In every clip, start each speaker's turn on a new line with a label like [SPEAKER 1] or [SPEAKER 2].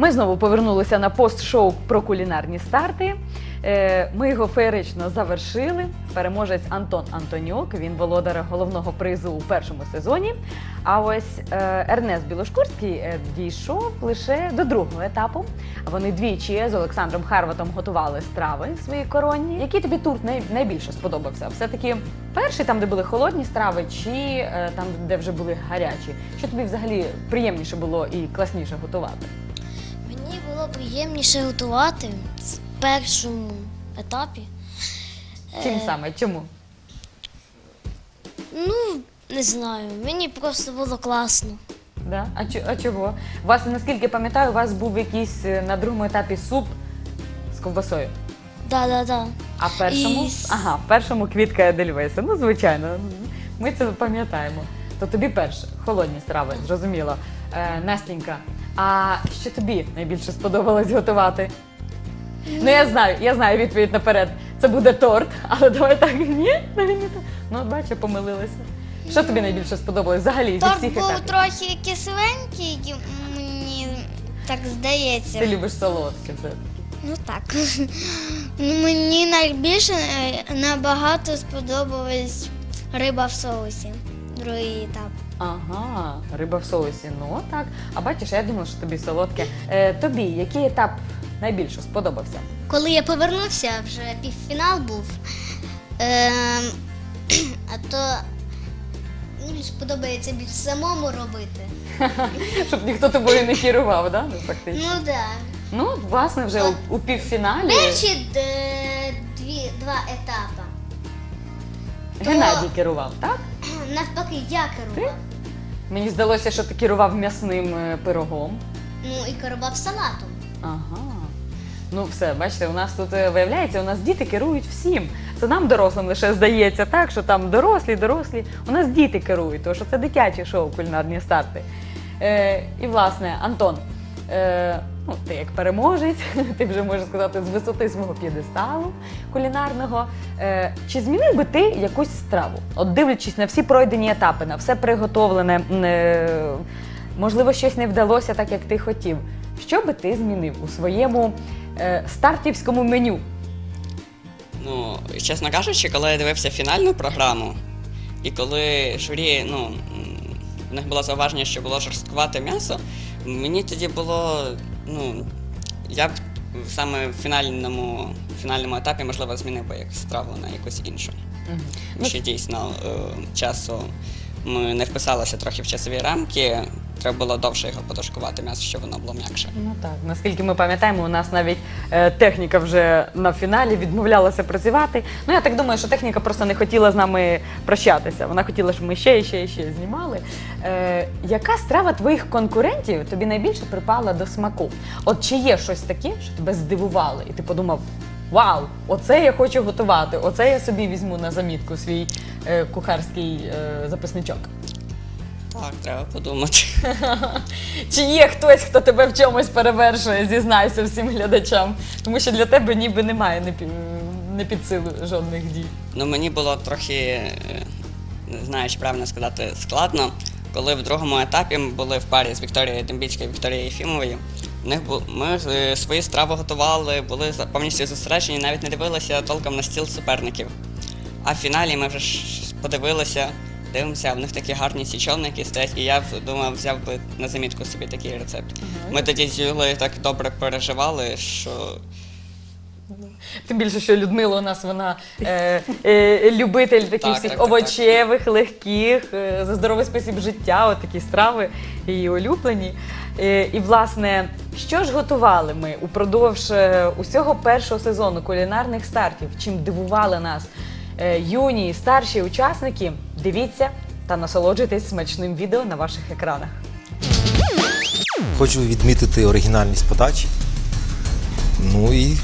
[SPEAKER 1] Ми знову повернулися на пост-шоу про кулінарні старти. Е, Ми його феєрично завершили. Переможець Антон Антонюк. Він володар головного призу у першому сезоні. А ось е, Ернест Білошкурський е, дійшов лише до другого етапу. Вони двічі з Олександром Харватом готували страви свої коронні. Який тобі тур найбільше сподобався? Все-таки перший, там, де були холодні страви, чи там, де вже були гарячі? Що тобі взагалі приємніше було і класніше готувати?
[SPEAKER 2] Було приємніше готувати в першому етапі.
[SPEAKER 1] Чим
[SPEAKER 2] Е,
[SPEAKER 1] саме? Чому?
[SPEAKER 2] Ну, не знаю, мені просто було класно.
[SPEAKER 1] Да? А, чо- а чого? У вас, наскільки пам'ятаю, у вас був якийсь е, на другому етапі суп з ковбасою.
[SPEAKER 2] Да-да-да.
[SPEAKER 1] А в першому?
[SPEAKER 2] І с-
[SPEAKER 1] Ага, в першому квітка Едельвейса. Ну, звичайно, ми це пам'ятаємо. То тобі перше, холодні страви, зрозуміло. Е, Настенька, а що тобі найбільше сподобалось готувати? Ну, я знаю, я знаю відповідь наперед. Це буде торт, але давай так ні, навіть не так. Ну, от бачу, помилилися. Що тобі найбільше сподобалось взагалі зі
[SPEAKER 2] Торт
[SPEAKER 1] всіх
[SPEAKER 2] був
[SPEAKER 1] етапів?
[SPEAKER 2] трохи кисленький, мені так здається.
[SPEAKER 1] Ти любиш солодке все.
[SPEAKER 2] Ну так. Ну, мені найбільше е, набагато сподобалась риба в соусі. Другий етап.
[SPEAKER 1] Ага, риба в соусі. Ну так. А бачиш, я думала, що тобі солодке. Е, тобі який етап найбільше сподобався?
[SPEAKER 2] Коли я повернувся, вже півфінал був. Ем, а то мені більш подобається більш самому робити.
[SPEAKER 1] Щоб ніхто тобою не керував, да? Ну, фактично.
[SPEAKER 2] Ну так. Да.
[SPEAKER 1] Ну, власне, вже у, у півфіналі
[SPEAKER 2] Перші д- дві, два етапи. то-
[SPEAKER 1] Геннадій керував, так?
[SPEAKER 2] Навпаки, я керував.
[SPEAKER 1] Мені здалося, що ти керував м'ясним е, пирогом.
[SPEAKER 2] Ну і керував салатом.
[SPEAKER 1] Ага. Ну, все, бачите, у нас тут е, виявляється, у нас діти керують всім. Це нам дорослим лише здається, так, що там дорослі, дорослі. У нас діти керують, тому що це дитяче шоу кулінарні старти. Е, і, власне, Антон, е, ну, ти як переможець, ти вже можеш сказати, з висоти свого п'єдесталу кулінарного. Е, чи змінив би ти якусь страву? От дивлячись на всі пройдені етапи, на все приготовлене, е, можливо, щось не вдалося так, як ти хотів. Що би ти змінив у своєму е, стартівському меню?
[SPEAKER 3] Ну, чесно кажучи, коли я дивився фінальну програму, і коли журі, ну, в них було зауваження, що було жорсткувате м'ясо, мені тоді було, ну, я б саме в фінальному, фінальному етапі, можливо, змінив би як страву на якусь іншу.
[SPEAKER 1] Ну,
[SPEAKER 3] Що дійсно е, часу ми не вписалися трохи в часові рамки, треба було довше його потушкувати м'ясо, щоб воно було м'якше.
[SPEAKER 1] Ну так, наскільки ми пам'ятаємо, у нас навіть е, техніка вже на фіналі відмовлялася працювати. Ну я так думаю, що техніка просто не хотіла з нами прощатися. Вона хотіла, щоб ми ще і ще і ще знімали. Е, яка страва твоїх конкурентів тобі найбільше припала до смаку? От чи є щось таке, що тебе здивувало, і ти подумав: Вау, оце я хочу готувати, оце я собі візьму на замітку свій е, кухарський е, записничок.
[SPEAKER 3] Так, треба подумати.
[SPEAKER 1] Чи є хтось, хто тебе в чомусь перевершує, зізнайся всім глядачам, тому що для тебе ніби немає не під, не під силу жодних дій.
[SPEAKER 3] Ну, мені було трохи, е, не знаю, чи правильно сказати, складно, коли в другому етапі ми були в парі з Вікторією Дембіцькою і Вікторією Єфімовою. В них бу- ми е, свої страви готували, були за- повністю зосереджені, навіть не дивилися толком на стіл суперників. А в фіналі ми вже ж подивилися, дивимося, в них такі гарні січовники стоять, і я в- думав, взяв би на замітку собі такий рецепт. Ми тоді з Юлею так добре переживали, що
[SPEAKER 1] Тим більше, що Людмила у нас вона е, е, любитель таких
[SPEAKER 3] Так,
[SPEAKER 1] всіх
[SPEAKER 3] так, так,
[SPEAKER 1] овочевих, легких, е, за здоровий спосіб життя, от такі страви її улюблені. Е, і власне, що ж готували ми упродовж е, усього першого сезону кулінарних стартів, чим дивували нас е, юні і старші учасники? Дивіться та насолоджуйтесь смачним відео на ваших екранах.
[SPEAKER 4] Хочу відмітити оригінальність подачі. Ну і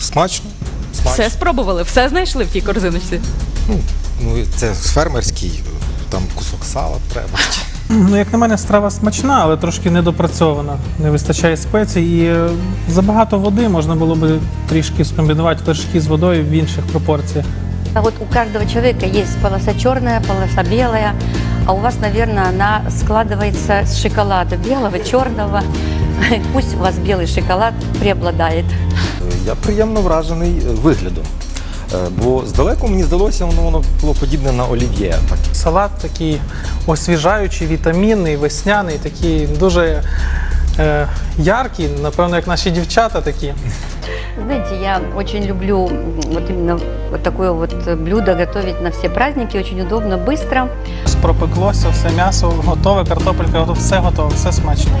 [SPEAKER 4] смачно. смачно.
[SPEAKER 1] Все спробували, все знайшли в тій корзиночці.
[SPEAKER 4] Ну, ну, це фермерський, там кусок сала треба.
[SPEAKER 5] Ну, як на мене, страва смачна, але трошки недопрацьована. Не вистачає спецій і е, забагато води можна було би трішки скомбінувати вершки з водою в інших пропорціях.
[SPEAKER 6] А вот у каждого человека есть полоса черная, полоса белая, а у вас, наверное, она складывается с шоколада белого, черного. Пусть у вас белый шоколад преобладает.
[SPEAKER 4] Я приємно вражений е, виглядом. Е, Бо здалеку мені здалося, воно, воно було подібне на олів'є. Так.
[SPEAKER 5] Салат такий освіжаючий, вітамінний, весняний, такий дуже е, яркий, напевно, як наші дівчата такі.
[SPEAKER 6] Знаете, я очень люблю вот именно вот такое вот блюдо готовить на все праздники. Очень удобно, быстро.
[SPEAKER 5] Пропеклося, все м'ясо готове, картопелька, готова, все готове, все смачно.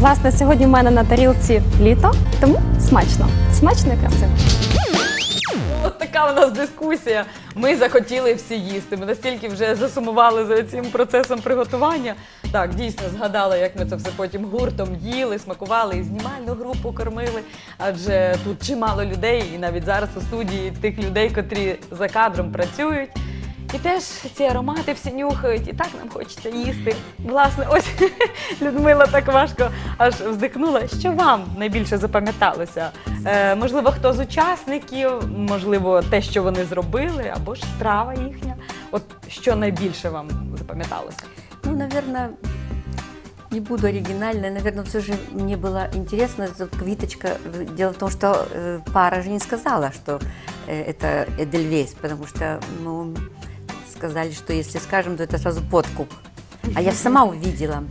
[SPEAKER 7] Власне, сьогодні в мене на тарілці літо, тому смачно. Смачно і красиво.
[SPEAKER 1] Така у нас дискусія. Ми захотіли всі їсти. Ми настільки вже засумували за цим процесом приготування. Так, дійсно згадала, як ми це все потім гуртом їли, смакували і знімальну групу кормили. Адже тут чимало людей, і навіть зараз у студії тих людей, котрі за кадром працюють. І теж ці аромати всі нюхають, і так нам хочеться їсти. Власне, ось Людмила так важко аж вздихнула. Що вам найбільше запам'яталося? Е, можливо, хто з учасників, можливо, те, що вони зробили, або ж страва їхня. От що найбільше вам запам'яталося?
[SPEAKER 6] Ну, наверное, не буду оригинальной. Наверное, все же мне было интересно, эта квиточка. Дело в том, что э, пара же не сказала, что э, это Эдельвейс, потому что, ну, сказали, что если скажем, то это сразу подкуп. А я сама увидела.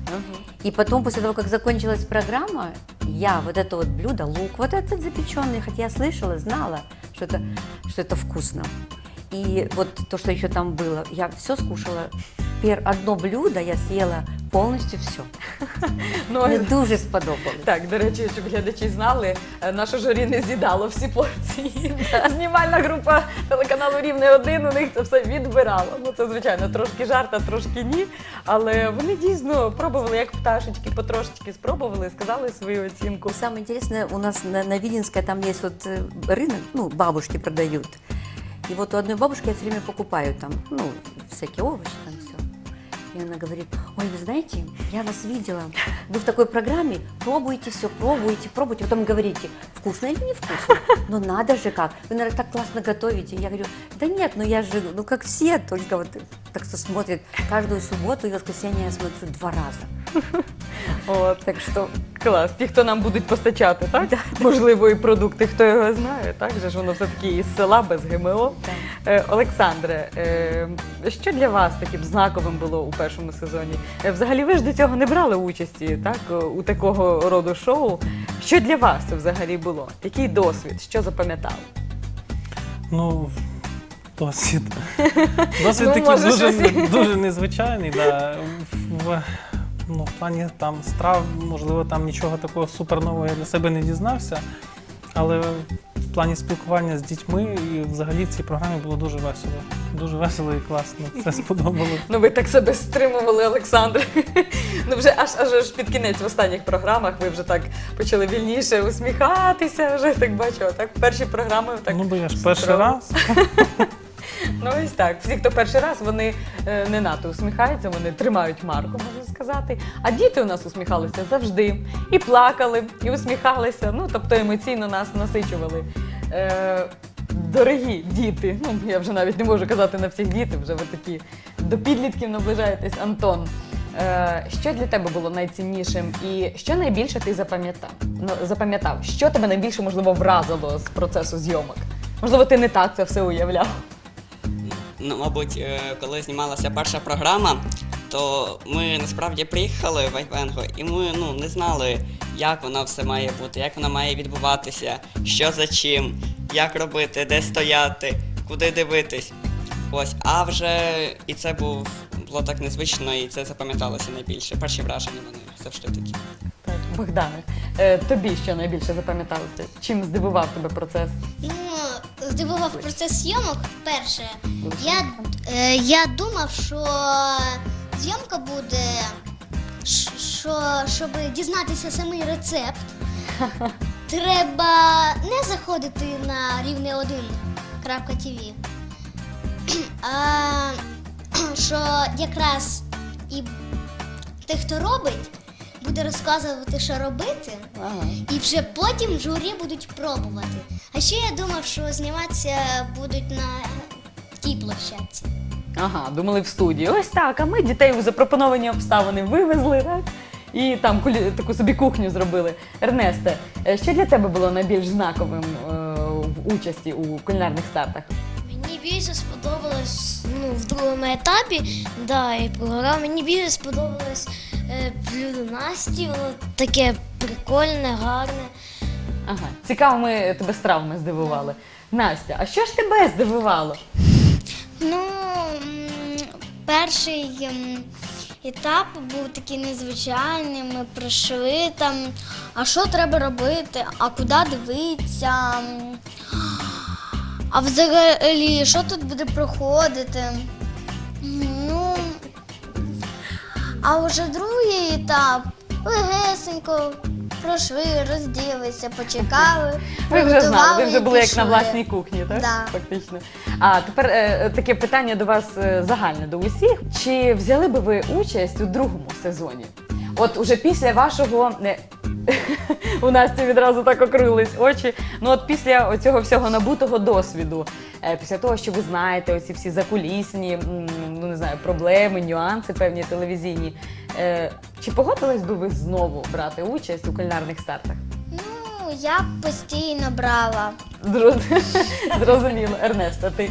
[SPEAKER 6] И потом, после того, как закончилась программа, я вот это вот блюдо, лук, вот этот запеченный, хотя я слышала, знала, что это, что это вкусно. И вот то, что еще там было, я все скушала. Пер, одно блюдо я съела повністю все.
[SPEAKER 1] Ну,
[SPEAKER 6] Мені дуже сподобалось.
[SPEAKER 1] Так, до речі, щоб глядачі знали, е, наше журі не з'їдало всі порції. Знімальна група телеканалу Рівне 1 у них це все відбирала. Ну це звичайно трошки жарт, а трошки ні. Але вони дійсно пробували, як пташечки, потрошечки спробували і сказали свою оцінку.
[SPEAKER 6] Самое интересное, у нас на, на Видинской там есть вот э, рынок, ну, бабушки продают. И вот у одной бабушки я все время покупаю там, ну, всякие овощи там И она говорит, ой, вы знаете, я вас видела, вы в такой программе. Пробуете все, пробуете, пробуете, потом говорите, вкусно или не вкусно, но надо же как, вы, наверное, так классно готовите. Я говорю, да нет, ну я же, ну как все, только вот так что смотрят. Каждую субботу и воскресенье я смотрю два раза.
[SPEAKER 1] От, так що клас. Ті, хто нам будуть постачати, так? Можливо, і продукти, хто його знає, так? Же ж воно все-таки із села без ГМО. Е, Олександре, е, що для вас таким знаковим було у першому сезоні? Е, взагалі, ви ж до цього не брали участі так, е, у такого роду шоу. Що для вас це взагалі було? Який досвід? Що запам'ятали?
[SPEAKER 5] Ну, досвід. Досвід
[SPEAKER 1] Ну,
[SPEAKER 5] такий
[SPEAKER 1] може,
[SPEAKER 5] дуже,
[SPEAKER 1] щось.
[SPEAKER 5] дуже незвичайний. Да. В, ну, в плані там страв, можливо, там нічого такого супернового я для себе не дізнався. Але в плані спілкування з дітьми і взагалі в цій програмі було дуже весело. Дуже весело і класно. Це сподобалось.
[SPEAKER 1] Ну, ви так себе стримували, Олександр. Ну, вже аж аж аж під кінець в останніх програмах ви вже так почали вільніше усміхатися. Вже так бачу. А так перші програми так.
[SPEAKER 5] Ну, бо я ж перший раз.
[SPEAKER 1] Ну ось так. Всі, хто перший раз, вони е, не надто усміхаються, вони тримають марку, можна сказати. А діти у нас усміхалися завжди. І плакали, і усміхалися. Ну, тобто емоційно нас насичували. Е, дорогі діти, ну я вже навіть не можу казати на всіх діти, вже ви такі до підлітків наближаєтесь, Антон. Е, що для тебе було найціннішим і що найбільше ти запам'ятав? Ну, запам'ятав, що тебе найбільше можливо вразило з процесу зйомок? Можливо, ти не так це все уявляв.
[SPEAKER 3] Ну, мабуть, е, коли знімалася перша програма, то ми насправді приїхали в Айвенго, і ми ну, не знали, як воно все має бути, як воно має відбуватися, що за чим, як робити, де стояти, куди дивитись. Ось, а вже і це був було так незвично, і це запам'яталося найбільше. Перші враження вони завжди такі.
[SPEAKER 1] Так, Богдане, е, тобі що найбільше запам'яталося? Чим здивував тебе процес?
[SPEAKER 2] Ну, здивував процес зйомок перше. Я, е, я думав, що зйомка буде, що щоб дізнатися самий рецепт, треба не заходити на рівне 1.tv, а що якраз і той, хто робить, буде розказувати, що робити. І вже потім журі будуть пробувати. А ще я думав, що зніматися будуть на тій площадці.
[SPEAKER 1] Ага, думали в студії. Ось так. А ми дітей у запропоновані обставини вивезли, так? І там таку собі кухню зробили. Ернесте, е, що для тебе було найбільш знаковим е, в участі у кулінарних стартах?
[SPEAKER 2] Мені більше сподобалось ну, в другому етапі, да, і програма. Мені більше сподобалось блюдо Насті, воно таке прикольне, гарне.
[SPEAKER 1] Ага, цікаво, ми тебе стравами здивували. Настя, а що ж тебе здивувало?
[SPEAKER 2] Ну, м, перший м, етап був такий незвичайний. Ми пройшли там, а що треба робити, а куди дивитися. м, А взагалі, що тут буде проходити? А вже другий етап легесенько пройшли, розділися, почекали.
[SPEAKER 1] Ви вже знали, ви вже були як на власній кухні, так?
[SPEAKER 2] Да.
[SPEAKER 1] Фактично. А тепер е, таке питання до вас е, загальне до усіх. Чи взяли би ви участь у другому сезоні? От уже після вашого. е, У Насті відразу так окрились очі. Ну от після цього всього набутого досвіду, е, після того, що ви знаєте, оці всі закулісні, м, не знаю, проблеми, нюанси певні телевізійні. е, Чи погодились би ви знову брати участь у кулінарних стартах?
[SPEAKER 2] Ну, я б постійно брала.
[SPEAKER 1] Зроз- Зрозуміло. Ернест, а ти?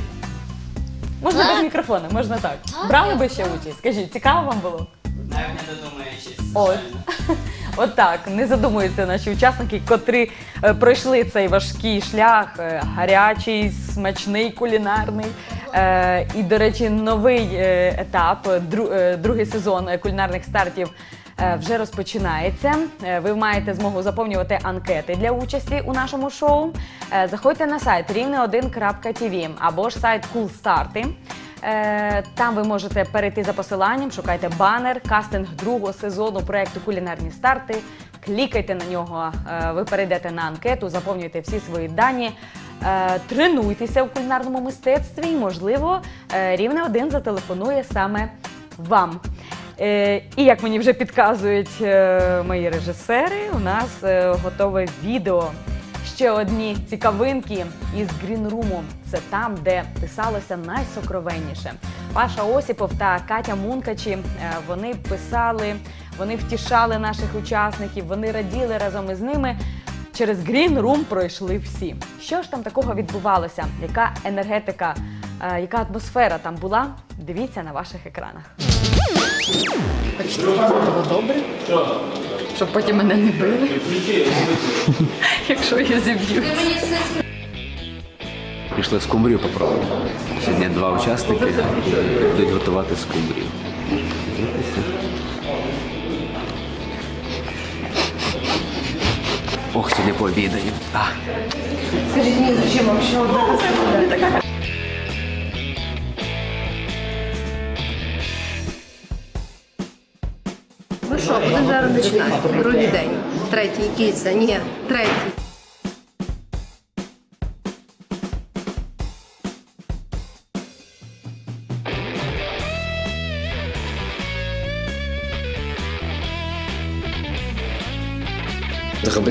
[SPEAKER 1] Можна
[SPEAKER 2] Так.
[SPEAKER 1] без мікрофона, можна так.
[SPEAKER 2] Так,
[SPEAKER 1] Брали
[SPEAKER 2] я
[SPEAKER 1] би ще участь? Скажіть, цікаво вам було?
[SPEAKER 3] Навіть не додумаючись.
[SPEAKER 1] От так, не задумуються наші учасники, котрі е, пройшли цей важкий шлях, е, гарячий, смачний, кулінарний. Е, і, до речі, новий е, етап, е, е, другий сезон кулінарних стартів. Вже розпочинається. Ви маєте змогу заповнювати анкети для участі у нашому шоу. Заходьте на сайт рівне1.tv або ж сайт Кулстарти. Там ви можете перейти за посиланням, шукайте банер, кастинг другого сезону проекту Кулінарні старти. Клікайте на нього, ви перейдете на анкету, заповнюйте всі свої дані, тренуйтеся в кулінарному мистецтві і, можливо, е, рівне один зателефонує саме вам. Е, І як мені вже підказують е, мої режисери, у нас е, готове відео Ще одні цікавинки із грінруму. Це там, де писалося найсокровенніше. Паша Осіпов та Катя Мункачі е, вони писали, вони втішали наших учасників, вони раділи разом із ними. Через Green Room пройшли всі. Що ж там такого відбувалося? Яка енергетика, е, яка атмосфера там була? Дивіться на ваших екранах. Було добре, щоб потім мене не били, якщо я зіб'ю.
[SPEAKER 8] Пішли скумбрію попробувати. Сьогодні два учасники будуть готувати скумбрію. Ох, ще одна А.
[SPEAKER 9] Ну що, будемо зараз починати. Другий день. Третій кільця, ні, третій.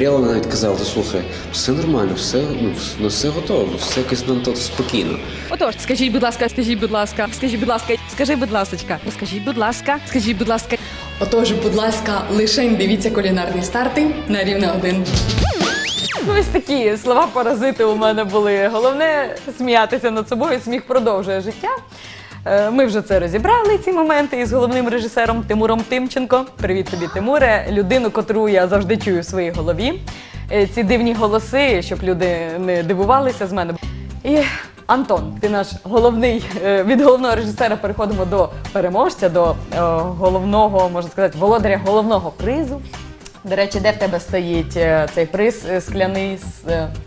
[SPEAKER 10] Габріела навіть казала, слухай, все нормально, все, ну, ну, все готово, все якось нам тут спокійно.
[SPEAKER 1] Отож, скажіть, будь ласка, скажіть, будь ласка, скажіть, будь ласка, скажи, будь ласка, скажіть, будь ласка, скажіть, будь ласка.
[SPEAKER 11] Отож, будь ласка, лише дивіться кулінарні старти на рівне один.
[SPEAKER 1] Ну, ось такі слова паразити у мене були. Головне сміятися над собою. Сміх продовжує життя. Е, Ми вже це розібрали, ці моменти із головним режисером Тимуром Тимченко. Привіт тобі, Тимуре, людину, котру я завжди чую в своїй голові. Е, Ці дивні голоси, щоб люди не дивувалися з мене. І Антон, ти наш головний е, від головного режисера переходимо до переможця, до головного, можна сказати, володаря головного призу. До речі, де в тебе стоїть цей приз скляний,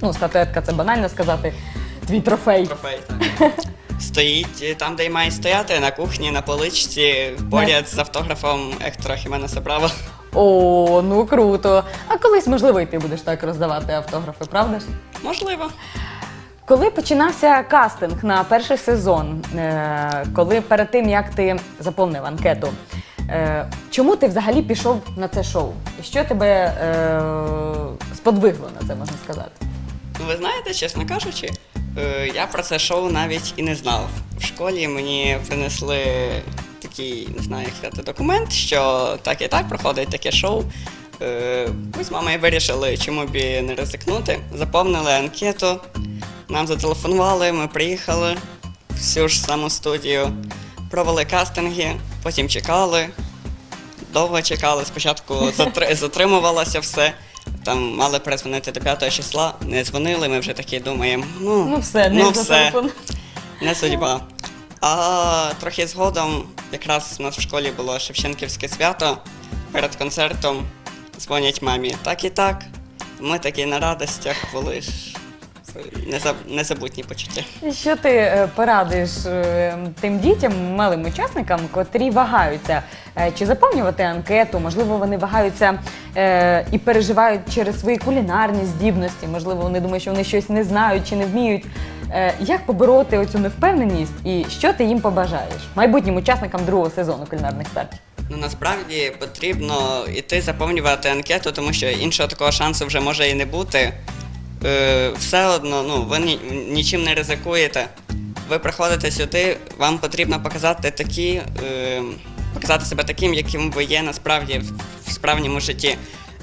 [SPEAKER 1] ну, статуетка, це банально сказати, твій трофей.
[SPEAKER 3] Трофей, так. Стоїть е, там, де й має стояти, на кухні, на поличці, поряд з автографом Ектора Хіменеса Браво.
[SPEAKER 1] О, ну круто. А колись, можливо, і ти будеш так роздавати автографи, правда ж?
[SPEAKER 3] Можливо.
[SPEAKER 1] Коли починався кастинг на перший сезон, е, коли перед тим як ти заповнив анкету, е, чому ти взагалі пішов на це шоу? І що тебе е, сподвигло на це, можна сказати?
[SPEAKER 3] Ну, ви знаєте, чесно кажучи, Я про це шоу навіть і не знав. В школі мені принесли такий, не знаю, як сказати, документ, що так і так проходить таке шоу. Е, Ми з мамою вирішили, чому б не ризикнути. Заповнили анкету, нам зателефонували, ми приїхали всю ж саму студію, провели кастинги, потім чекали. Довго чекали, спочатку затри- затримувалося все. Там мали перезвонити до 5 числа, не дзвонили, ми вже такі думаємо, ну,
[SPEAKER 1] Ну все, не
[SPEAKER 3] ну все, не судьба. А трохи згодом, якраз у нас в школі було Шевченківське свято. Перед концертом дзвонять мамі. Так і так. Ми такі на радостях були ж. Незаб- незабутні почуття.
[SPEAKER 1] Що ти е, порадиш е, тим дітям, малим учасникам, котрі вагаються, е, чи заповнювати анкету, можливо, вони вагаються е, і переживають через свої кулінарні здібності, можливо, вони думають, що вони щось не знають чи не вміють. Е, Як побороти оцю невпевненість і що ти їм побажаєш майбутнім учасникам другого сезону кулінарних стартів?
[SPEAKER 3] Ну насправді потрібно йти заповнювати анкету, тому що іншого такого шансу вже може і не бути. Е, все одно, ну, ви ні, нічим не ризикуєте. Ви приходите сюди, вам потрібно показати такі, е, показати себе таким, яким ви є насправді в, справжньому житті.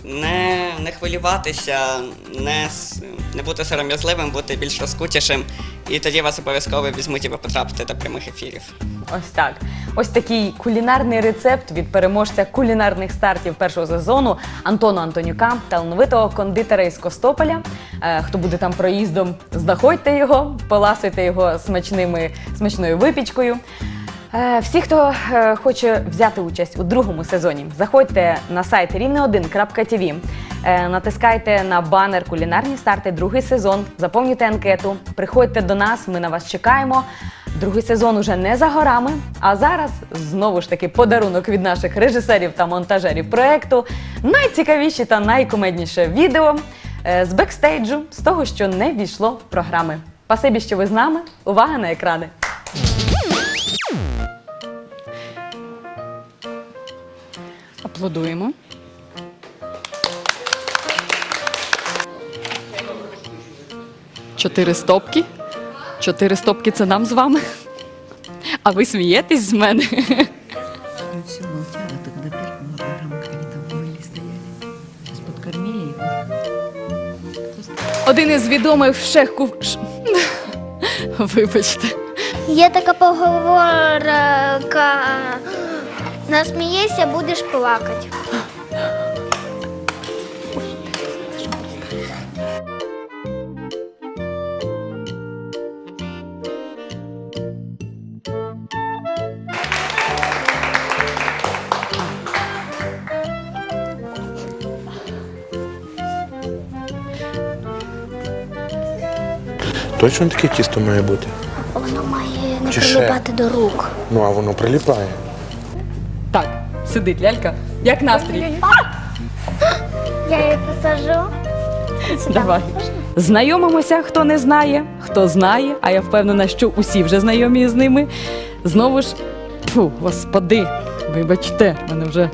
[SPEAKER 3] Не, не хвилюватися, не, не бути сором'язливим, бути більш розкутішим, і тоді вас обов'язково візьмуть і ви потрапите до прямих ефірів.
[SPEAKER 1] Ось так. Ось такий кулінарний рецепт від переможця кулінарних стартів першого сезону Антону Антонюка, талановитого кондитера із Костополя. Е, Хто буде там проїздом, знаходьте його, поласуйте його смачними, смачною випічкою. Е, Всі, хто е, хоче взяти участь у другому сезоні, заходьте на сайт рівне1.tv, е, натискайте на банер Кулінарні старти, другий сезон, заповнюйте анкету, приходьте до нас, ми на вас чекаємо. Другий сезон уже не за горами. А зараз знову ж таки подарунок від наших режисерів та монтажерів проекту. Найцікавіші та найкомедніше відео з бекстейджу, з того, що не війшло в програми. Спасибі, що ви з нами. Увага на екрани. Аплодуємо. Чотири стопки. Чотири стопки це нам з вами. А ви смієтесь з мене?
[SPEAKER 7] Один із відомих шеф-кух... Вибачте.
[SPEAKER 2] Є така поговорка. Насмієшся, будеш плакати.
[SPEAKER 12] Точно таке тісто має бути?
[SPEAKER 2] Воно має не
[SPEAKER 12] Чи ще?
[SPEAKER 2] прилипати до рук.
[SPEAKER 12] Ну, а воно приліпає.
[SPEAKER 1] Сидить лялька. Як настрій?
[SPEAKER 2] Я її посажу.
[SPEAKER 1] Давай. Знайомимося, хто не знає, хто знає, а я впевнена, що усі вже знайомі з ними. Знову ж, фу, господи, вибачте, мене вже.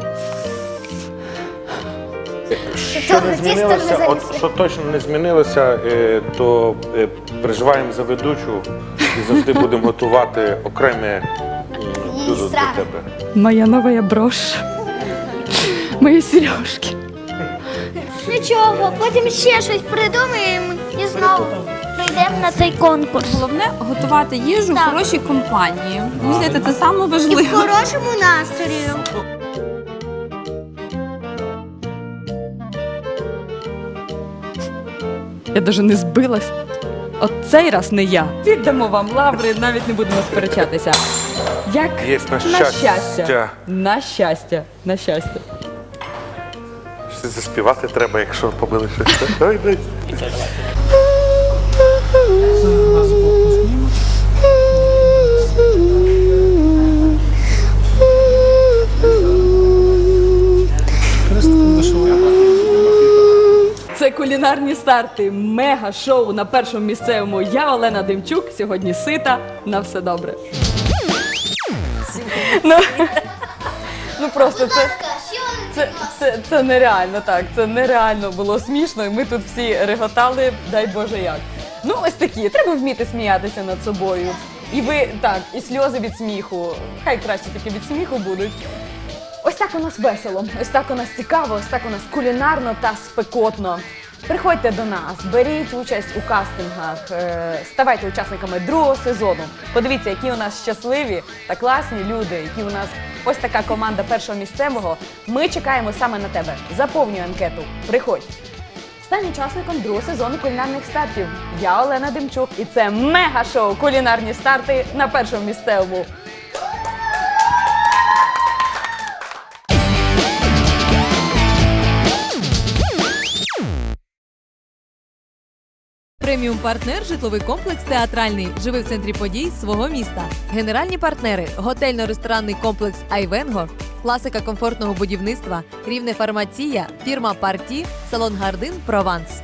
[SPEAKER 12] Що не змінилося, от що точно не змінилося, е, то е, переживаємо за ведучу і завжди будемо готувати окреме блюдо для тебе.
[SPEAKER 1] Моя нова брош. Мої сережки.
[SPEAKER 2] Нічого, потім ще щось придумаємо і знову прийдемо на цей конкурс.
[SPEAKER 7] Головне готувати їжу
[SPEAKER 2] Так.
[SPEAKER 7] в хорошій компанії. Здається, це саме
[SPEAKER 2] І в
[SPEAKER 7] важливе.
[SPEAKER 2] хорошому настрою.
[SPEAKER 1] Я навіть не збилась. От цей раз не я. Віддамо вам лаври, навіть не будемо сперечатися. Як
[SPEAKER 12] Є на щастя.
[SPEAKER 1] На щастя. На щастя.
[SPEAKER 12] Ще заспівати треба, якщо побили щось. Ой.
[SPEAKER 1] Це кулінарні старти. Мега шоу на першому місцевому. Я Олена Демчук. Сьогодні сита. На все добре. Ну, ну просто це. Це, це, це нереально так. Це нереально було смішно, і ми тут всі реготали, дай Боже як. Ну, ось такі. Треба вміти сміятися над собою. І ви так, і сльози від сміху. Хай краще тільки від сміху будуть. Ось так у нас весело, ось так у нас цікаво, ось так у нас кулінарно та спекотно. Приходьте до нас, беріть участь у кастингах, е, ставайте учасниками другого сезону. Подивіться, які у нас щасливі та класні люди, які у нас ось така команда першого місцевого. Ми чекаємо саме на тебе. Заповнюй анкету. Приходь. Стань учасником другого сезону кулінарних стартів. Я Олена Демчук, і це мега-шоу Кулінарні старти на першому місцевому.
[SPEAKER 13] Преміум партнер житловий комплекс Театральний. Живи в центрі подій свого міста. Генеральні партнери готельно-ресторанний комплекс Айвенго, класика комфортного будівництва, рівне фармація, фірма Парті, салон Гардин Прованс.